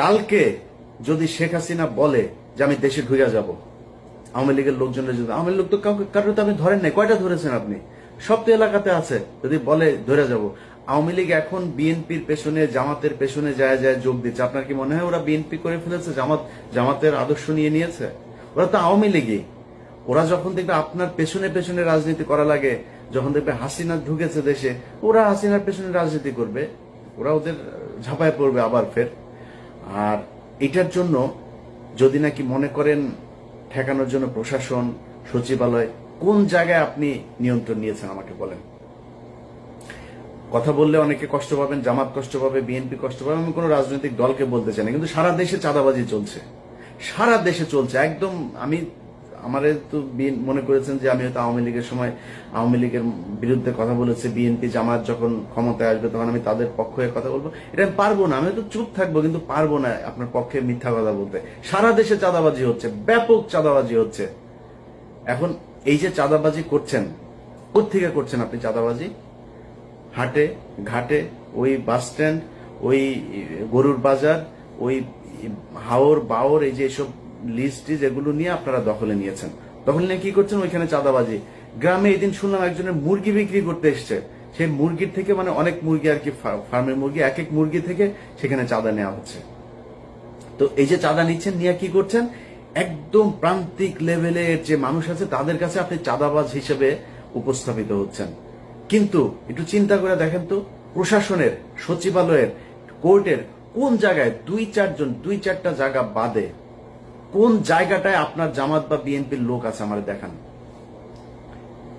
কালকে যদি শেখ হাসিনা বলে যে আমি দেশে ঘুরে যাব, আওয়ামী লীগের লোকজনের যদি আওয়ামী লোক তো কাউকে কারোর তো আপনি ধরেন নাই। কয়টা ধরেছেন আপনি? সব তো এলাকাতে আছে। যদি বলে, ধরে যাব। আওয়ামী লীগ এখন বিএনপির পেছনে, জামাতের পেছনে যায় যায় যোগ দিচ্ছে। আপনার কি মনে হয় ওরা বিএনপি করে ফেলেছে? জামাত জামাতের আদর্শ নিয়ে নিয়েছে? ওরা তো আওয়ামী লীগই। ওরা যখন দেখবে আপনার পেছনে পেছনে রাজনীতি করা লাগে, যখন দেখবে হাসিনা ঢুকেছে দেশে, ওরা হাসিনার পেছনে রাজনীতি করবে। ওরা ওদের ঝাঁপায় পড়বে আবার ফের। আর এটার জন্য যদি নাকি মনে করেন ঠেকানোর জন্য প্রশাসন, সচিবালয়, কোন জায়গায় আপনি নিয়ন্ত্রণ নিয়েছেন আমাকে বলেন। কথা বললে অনেকে কষ্ট পাবেন, জামাত কষ্ট পাবে, বিএনপি কষ্ট পাবে, আমি কোনো রাজনৈতিক দলকে বলতে চাই না, কিন্তু সারা দেশে চাঁদাবাজি চলছে। সারা দেশে চলছে, একদম আমি আমারে তো মনে করেছেন যে আমি হয়তো আওয়ামী লীগের সময় আওয়ামী লীগের বিরুদ্ধে কথা বলেছে, বিএনপি জামাত যখন ক্ষমতায় আসবে তখন আমি তাদের পক্ষ হয়ে কথা বলব। এটা আমি পারব না, আমি তো চুপ থাকব কিন্তু পারব না আপনার পক্ষে মিথ্যা কথা বলতে। সারা দেশে চাঁদাবাজি হচ্ছে, ব্যাপক চাঁদাবাজি হচ্ছে। এখন এই যে চাঁদাবাজি করছেন কোথেকে করছেন আপনি চাঁদাবাজি? হাটে, ঘাটে, ওই বাস স্ট্যান্ড, ওই গরুর বাজার, ওই হাওর বাওর, এই যে এসব লিস্ট এগুলো নিয়ে আপনারা দখলে নিয়েছেন। দখল নিয়ে কি করছেন? ওইখানে চাঁদাবাজি। গ্রামে এদিন শুনলাম একজনের মুরগি বিক্রি করতে এসছে। সেই মুরগির থেকে মানে অনেক মুরগি আর কি ফার্মের মুরগি এক এক মুরগি থেকে সেখানে চাঁদা নেওয়া হচ্ছে। তো এই যে চাঁদা নিচ্ছেন, নিয়ে কি করছেন? একদম প্রান্তিক লেভেলের যে মানুষ আছে, তাদের কাছে আপনি চাঁদাবাজ হিসেবে উপস্থাপিত হচ্ছেন। কিন্তু একটু চিন্তা করে দেখেন তো, প্রশাসনের, সচিবালয়ের, কোর্টের কোন জায়গায় দুই চারজন, দুই চারটা জায়গা বাদে কোন জায়গাটায় আপনার জামাত বা বিএনপির লোক আছে আমার দেখান।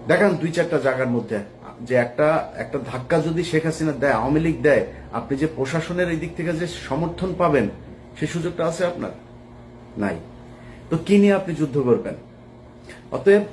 দেখান দুই চারটা জায়গার মধ্যে। যে একটা একটা ধাক্কা যদি শেখ হাসিনা দেয়, আওয়ামী লীগ দেয়, আপনি যে প্রশাসনের এই দিক থেকে যে সমর্থন পাবেন, সে সুযোগটা আছে আপনার? নাই। তো কি নিয়ে আপনি যুদ্ধ করবেন? অতএব